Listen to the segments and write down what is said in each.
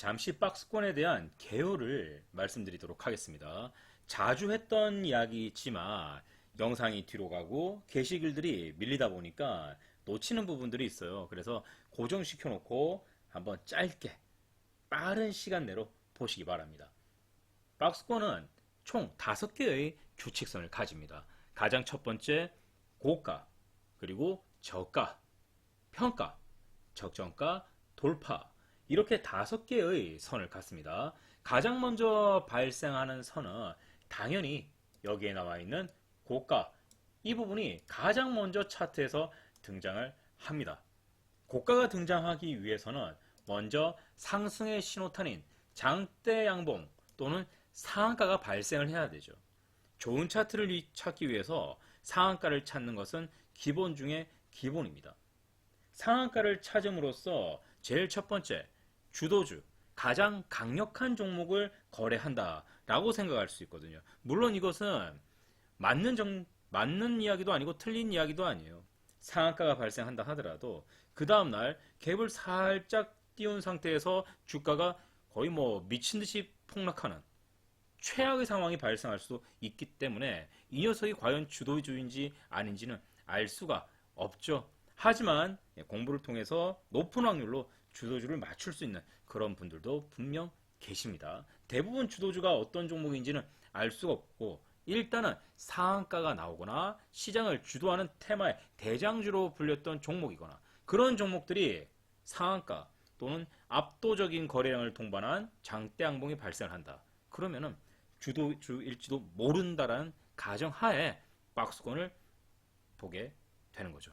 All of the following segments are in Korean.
잠시 박스권에 대한 개요를 말씀드리도록 하겠습니다. 자주 했던 이야기지만 영상이 뒤로 가고 게시글들이 밀리다 보니까 놓치는 부분들이 있어요. 그래서 고정시켜 놓고 한번 짧게 빠른 시간 내로 보시기 바랍니다. 박스권은 총 5개의 규칙선을 가집니다. 가장 첫 번째 고가, 그리고 저가, 평가, 적정가, 돌파 이렇게 다섯 개의 선을 갖습니다. 가장 먼저 발생하는 선은 당연히 여기에 나와 있는 고가 이 부분이 가장 먼저 차트에서 등장을 합니다. 고가가 등장하기 위해서는 먼저 상승의 신호탄인 장대 양봉 또는 상한가가 발생을 해야 되죠. 좋은 차트를 찾기 위해서 상한가를 찾는 것은 기본 중에 기본입니다. 상한가를 찾음으로써 제일 첫 번째 주도주 가장 강력한 종목을 거래한다라고 생각할 수 있거든요. 물론 이것은 맞는 정, 맞는 이야기도 아니고 틀린 이야기도 아니에요. 상한가가 발생한다 하더라도 그 다음 날 갭을 살짝 띄운 상태에서 주가가 거의 뭐 미친 듯이 폭락하는 최악의 상황이 발생할 수도 있기 때문에 이 녀석이 과연 주도주인지 아닌지는 알 수가 없죠. 하지만 공부를 통해서 높은 확률로 주도주를 맞출 수 있는 그런 분들도 분명 계십니다. 대부분 주도주가 어떤 종목인지는 알 수가 없고 일단은 상한가가 나오거나 시장을 주도하는 테마의 대장주로 불렸던 종목이거나 그런 종목들이 상한가 또는 압도적인 거래량을 동반한 장대 양봉이 발생을 한다. 그러면은 주도주일지도 모른다라는 가정하에 박스권을 보게 되는 거죠.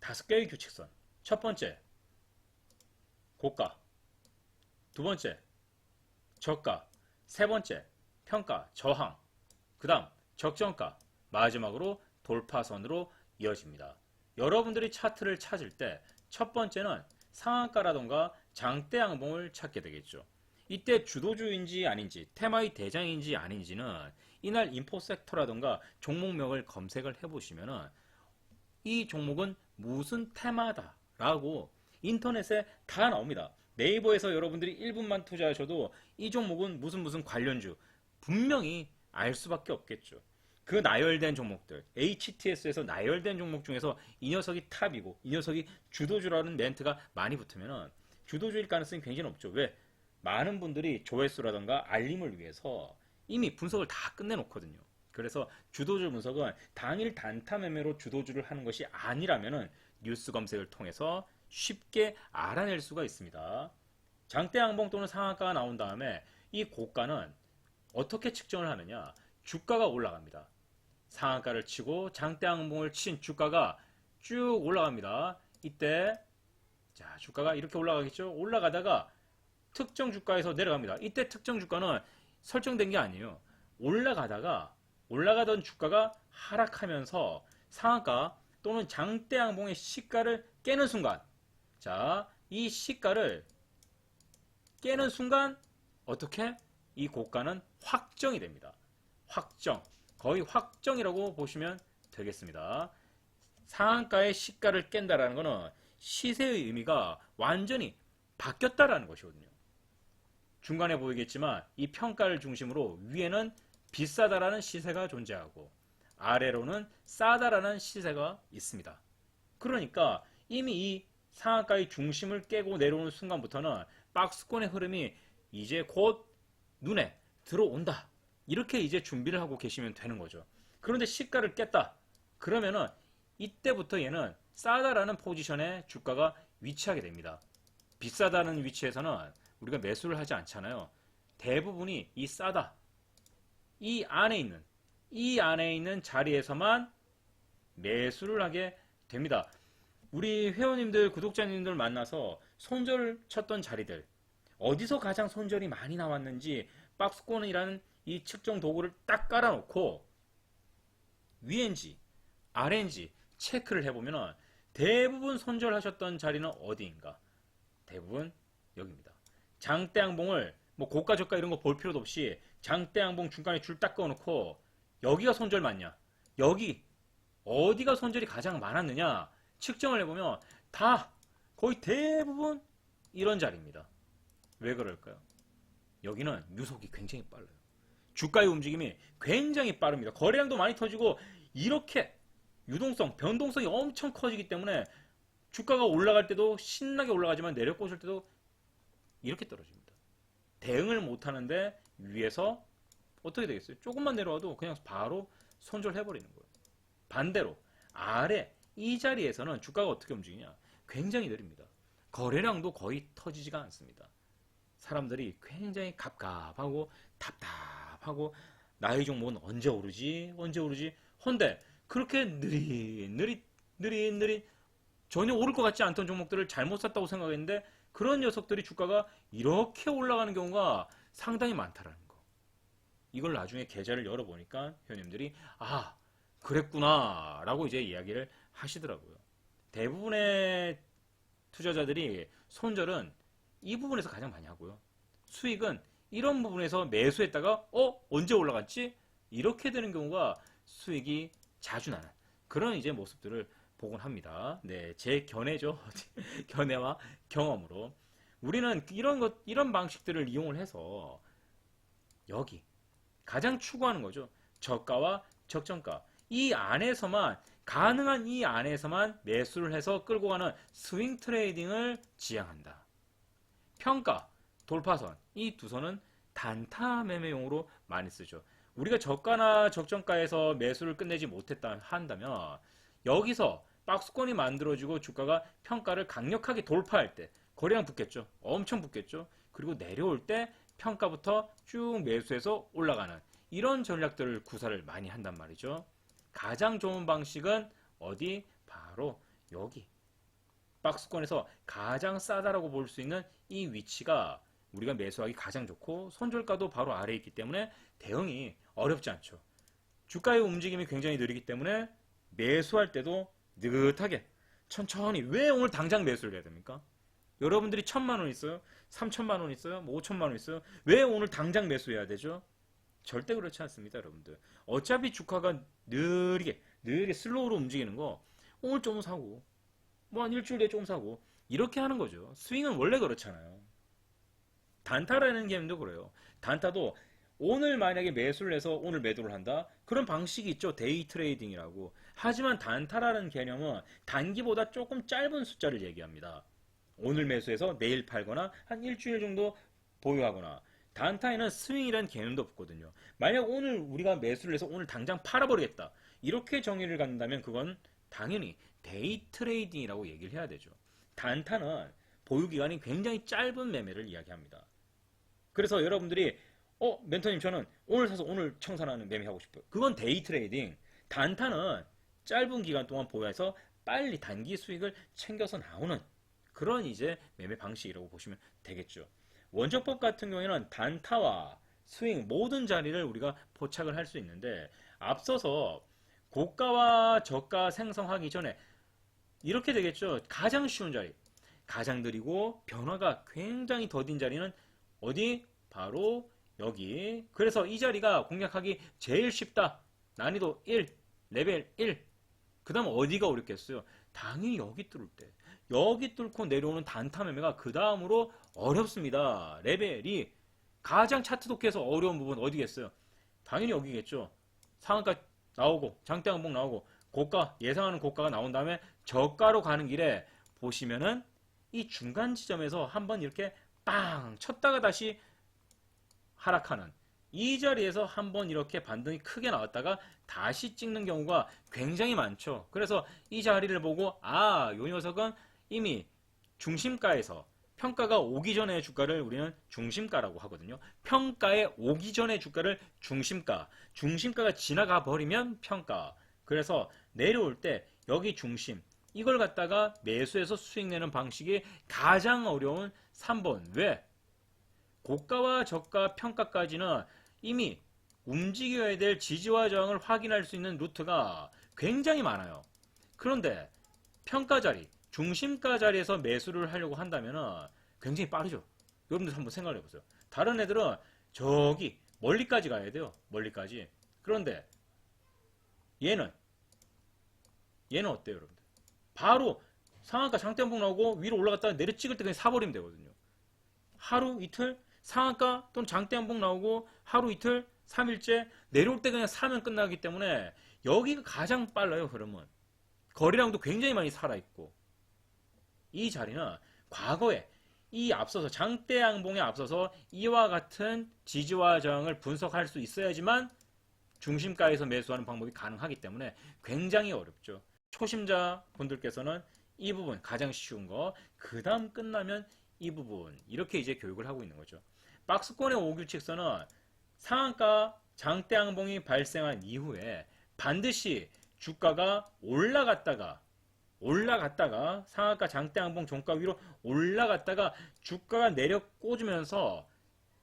다섯 개의 규칙선. 첫 번째, 고가. 두 번째, 저가. 세 번째, 평가, 저항. 그 다음, 적정가. 마지막으로 돌파선으로 이어집니다. 여러분들이 차트를 찾을 때 첫 번째는 상한가라던가 장대 양봉을 찾게 되겠죠. 이때 주도주인지 아닌지, 테마의 대장인지 아닌지는 이날 인포섹터라던가 종목명을 검색을 해보시면 은 이 종목은 무슨 테마다라고 인터넷에 다 나옵니다. 네이버에서 여러분들이 1분만 투자하셔도 이 종목은 무슨 무슨 관련주 분명히 알 수밖에 없겠죠. 그 나열된 종목들, HTS에서 나열된 종목 중에서 이 녀석이 탑이고 이 녀석이 주도주라는 멘트가 많이 붙으면은 주도주일 가능성이 굉장히 높죠. 왜? 많은 분들이 조회수라던가 알림을 위해서 이미 분석을 다 끝내놓거든요. 그래서 주도주 분석은 당일 단타 매매로 주도주를 하는 것이 아니라면은 뉴스 검색을 통해서 쉽게 알아낼 수가 있습니다. 장대 양봉 또는 상한가가 나온 다음에 이 고가는 어떻게 측정을 하느냐? 주가가 올라갑니다. 상한가를 치고 장대 양봉을 친 주가가 쭉 올라갑니다. 이때 자 주가가 이렇게 올라가겠죠? 올라가다가 특정 주가에서 내려갑니다. 이때 특정 주가는 설정된 게 아니에요. 올라가다가 올라가던 주가가 하락하면서 상한가 또는 장대 양봉의 시가를 깨는 순간 자, 이 시가를 깨는 순간 어떻게 이 고가는 확정이 됩니다. 확정. 거의 확정이라고 보시면 되겠습니다. 상한가의 시가를 깬다라는 것은 시세의 의미가 완전히 바뀌었다라는 것이거든요. 중간에 보이겠지만 이 평가를 중심으로 위에는 비싸다라는 시세가 존재하고 아래로는 싸다라는 시세가 있습니다. 그러니까 이미 이 상한가의 중심을 깨고 내려오는 순간부터는 박스권의 흐름이 이제 곧 눈에 들어온다. 이렇게 이제 준비를 하고 계시면 되는 거죠. 그런데 시가를 깼다. 그러면은 이때부터 얘는 싸다라는 포지션에 주가가 위치하게 됩니다. 비싸다는 위치에서는 우리가 매수를 하지 않잖아요. 대부분이 이 싸다. 이 안에 있는, 이 안에 있는 자리에서만 매수를 하게 됩니다. 우리 회원님들, 구독자님들 만나서 손절 쳤던 자리들, 어디서 가장 손절이 많이 나왔는지 박스권이라는 이 측정 도구를 딱 깔아놓고 위엔지, 아래인지 체크를 해보면 대부분 손절하셨던 자리는 어디인가? 대부분 여기입니다. 장대 양봉을 뭐 고가 저가 이런 거 볼 필요도 없이 장대 양봉 중간에 줄딱 그어놓고 여기가 손절 맞냐? 여기 어디가 손절이 가장 많았느냐? 측정을 해보면 다 거의 대부분 이런 자리입니다. 왜 그럴까요? 여기는 유속이 굉장히 빨라요. 주가의 움직임이 굉장히 빠릅니다. 거래량도 많이 터지고 이렇게 유동성, 변동성이 엄청 커지기 때문에 주가가 올라갈 때도 신나게 올라가지만 내려 꽂을 때도 이렇게 떨어집니다. 대응을 못 하는데 위에서 어떻게 되겠어요? 조금만 내려와도 그냥 바로 손절해버리는 거예요. 반대로 아래 이 자리에서는 주가가 어떻게 움직이냐? 굉장히 느립니다. 거래량도 거의 터지지가 않습니다. 사람들이 굉장히 갑갑하고 답답하고 나의 종목은 언제 오르지? 언제 오르지? 헌데 그렇게 느릿 느릿 느릿 느릿 전혀 오를 것 같지 않던 종목들을 잘못 샀다고 생각했는데 그런 녀석들이 주가가 이렇게 올라가는 경우가 상당히 많다라는 거. 이걸 나중에 계좌를 열어보니까 회원님들이 아 그랬구나 라고 이제 이야기를 하시더라고요. 대부분의 투자자들이 손절은 이 부분에서 가장 많이 하고요. 수익은 이런 부분에서 매수했다가 어 언제 올라갔지 이렇게 되는 경우가 수익이 자주 나는 그런 이제 모습들을 보곤 합니다. 네, 제 견해죠. 견해와 경험으로 우리는 이런 것 이런 방식들을 이용을 해서 여기 가장 추구하는 거죠. 저가와 적정가 이 안에서만 가능한 이 안에서만 매수를 해서 끌고 가는 스윙 트레이딩을 지향한다. 평가, 돌파선 이 두 선은 단타 매매용으로 많이 쓰죠. 우리가 저가나 적정가에서 매수를 끝내지 못했다 한다면 여기서 박스권이 만들어지고 주가가 평가를 강력하게 돌파할 때 거래량 붙겠죠. 엄청 붙겠죠. 그리고 내려올 때 평가부터 쭉 매수해서 올라가는 이런 전략들을 구사를 많이 한단 말이죠. 가장 좋은 방식은 어디? 바로 여기. 박스권에서 가장 싸다라고 볼 수 있는 이 위치가 우리가 매수하기 가장 좋고 손절가도 바로 아래에 있기 때문에 대응이 어렵지 않죠. 주가의 움직임이 굉장히 느리기 때문에 매수할 때도 느긋하게 천천히 왜 오늘 당장 매수를 해야 됩니까? 여러분들이 천만 원 있어요? 삼천만 원 있어요? 뭐 오천만 원 있어요? 왜 오늘 당장 매수해야 되죠? 절대 그렇지 않습니다, 여러분들. 어차피 주가가 느리게, 느리게 슬로우로 움직이는 거 오늘 좀 사고, 뭐 한 일주일 뒤에 좀 사고 이렇게 하는 거죠. 스윙은 원래 그렇잖아요. 단타라는 개념도 그래요. 단타도 오늘 만약에 매수를 해서 오늘 매도를 한다? 그런 방식이 있죠. 데이 트레이딩이라고. 하지만 단타라는 개념은 단기보다 조금 짧은 숫자를 얘기합니다. 오늘 매수해서 내일 팔거나 한 일주일 정도 보유하거나 단타에는 스윙이라는 개념도 없거든요. 만약 오늘 우리가 매수를 해서 오늘 당장 팔아버리겠다. 이렇게 정의를 갖는다면 그건 당연히 데이 트레이딩이라고 얘기를 해야 되죠. 단타는 보유 기간이 굉장히 짧은 매매를 이야기합니다. 그래서 여러분들이 어 멘토님 저는 오늘 사서 오늘 청산하는 매매하고 싶어요. 그건 데이 트레이딩. 단타는 짧은 기간 동안 보유해서 빨리 단기 수익을 챙겨서 나오는 그런 이제 매매 방식이라고 보시면 되겠죠. 원정법 같은 경우에는 단타와 스윙 모든 자리를 우리가 포착을 할 수 있는데 앞서서 고가와 저가 생성하기 전에 이렇게 되겠죠. 가장 쉬운 자리, 가장 느리고 변화가 굉장히 더딘 자리는 어디? 바로 여기. 그래서 이 자리가 공략하기 제일 쉽다. 난이도 1, 레벨 1. 그 다음 어디가 어렵겠어요? 당연히 여기 뚫을 때. 여기 뚫고 내려오는 단타 매매가 그 다음으로 어렵습니다. 레벨이 가장 차트 독해서 어려운 부분 어디겠어요? 당연히 여기겠죠. 상한가 나오고 장대 항목 나오고 고가 예상하는 고가가 나온 다음에 저가로 가는 길에 보시면은 이 중간 지점에서 한번 이렇게 빵 쳤다가 다시 하락하는 이 자리에서 한번 이렇게 반등이 크게 나왔다가 다시 찍는 경우가 굉장히 많죠. 그래서 이 자리를 보고 아, 요 녀석은 이미 중심가에서 평가가 오기 전에 주가를 우리는 중심가라고 하거든요. 평가에 오기 전에 주가를 중심가, 중심가가 지나가 버리면 평가. 그래서 내려올 때 여기 중심, 이걸 갖다가 매수해서 수익 내는 방식이 가장 어려운 3번. 왜? 고가와 저가 평가까지는 이미 움직여야 될 지지와 저항을 확인할 수 있는 루트가 굉장히 많아요. 그런데 평가 자리, 중심가 자리에서 매수를 하려고 한다면 굉장히 빠르죠. 여러분들 한번 생각해 보세요. 다른 애들은 저기 멀리까지 가야 돼요. 멀리까지. 그런데 얘는 얘는 어때요, 여러분들? 바로 상한가 장대한봉 나오고 위로 올라갔다가 내려 찍을 때 그냥 사버리면 되거든요. 하루 이틀 상한가 또는 장대 한봉 나오고 하루 이틀 3일째 내려올 때 그냥 사면 끝나기 때문에 여기가 가장 빨라요 흐름은 거래량도 굉장히 많이 살아있고 이 자리는 과거에 이 앞서서 장대 양봉에 앞서서 이와 같은 지지와 저항을 분석할 수 있어야지만 중심가에서 매수하는 방법이 가능하기 때문에 굉장히 어렵죠. 초심자 분들께서는 이 부분 가장 쉬운 거, 그 다음 끝나면 이 부분 이렇게 이제 교육을 하고 있는 거죠. 박스권의 5규칙선은 상한가 장대 양봉이 발생한 이후에 반드시 주가가 올라갔다가 올라갔다가 상한가 장대 양봉 종가 위로 올라갔다가 주가가 내려 꽂으면서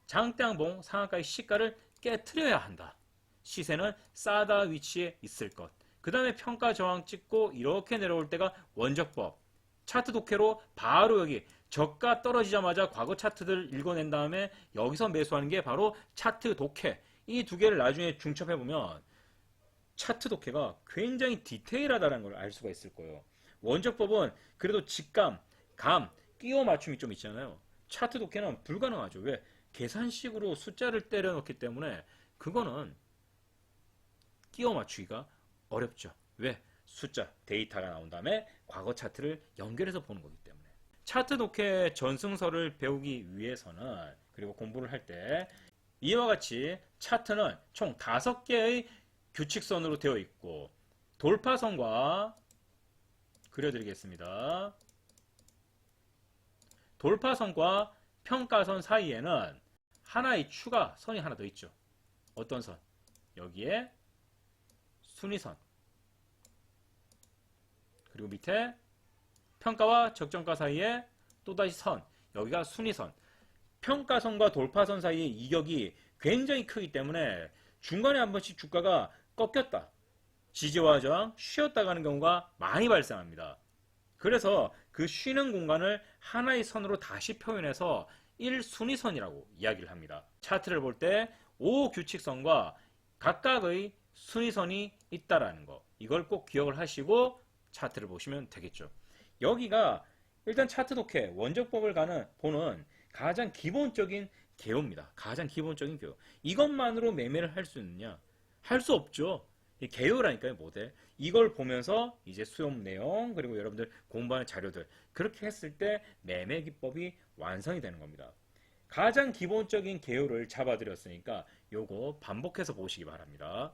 장대 양봉 상한가의 시가를 깨트려야 한다. 시세는 싸다 위치에 있을 것. 그 다음에 평가 저항 찍고 이렇게 내려올 때가 원적법. 차트 독해로 바로 여기 저가 떨어지자마자 과거 차트들 읽어낸 다음에 여기서 매수하는 게 바로 차트 독해. 이 두 개를 나중에 중첩해 보면 차트 독해가 굉장히 디테일하다는 걸 알 수가 있을 거예요. 원적법은 그래도 직감, 감, 끼워 맞춤이 좀 있잖아요. 차트 독해는 불가능하죠. 왜? 계산식으로 숫자를 때려 넣기 때문에 그거는 끼워 맞추기가 어렵죠. 왜? 숫자, 데이터가 나온 다음에 과거 차트를 연결해서 보는 거기 때문에. 차트 독해 전승서를 배우기 위해서는 그리고 공부를 할 때 이와 같이 차트는 총 다섯 개의 규칙선으로 되어 있고 돌파선과 그려드리겠습니다. 돌파선과 평가선 사이에는 하나의 추가 선이 하나 더 있죠. 어떤 선? 여기에 순위선. 그리고 밑에 평가와 적정가 사이에 또다시 선. 여기가 순위선. 평가선과 돌파선 사이의 이격이 굉장히 크기 때문에 중간에 한 번씩 주가가 꺾였다. 지지와 저항, 쉬었다 가는 경우가 많이 발생합니다. 그래서 그 쉬는 공간을 하나의 선으로 다시 표현해서 1순위선이라고 이야기를 합니다. 차트를 볼 때 5규칙선과 각각의 순위선이 있다라는 거. 이걸 꼭 기억을 하시고 차트를 보시면 되겠죠. 여기가 일단 차트 독해 원적법을 가는 보는 가장 기본적인 개요입니다. 가장 기본적인 개요. 이것만으로 매매를 할 수 있느냐? 할 수 없죠. 이 개요라니까요, 모델. 이걸 보면서 이제 수업 내용 그리고 여러분들 공부하는 자료들 그렇게 했을 때 매매 기법이 완성이 되는 겁니다. 가장 기본적인 개요를 잡아드렸으니까 요거 반복해서 보시기 바랍니다.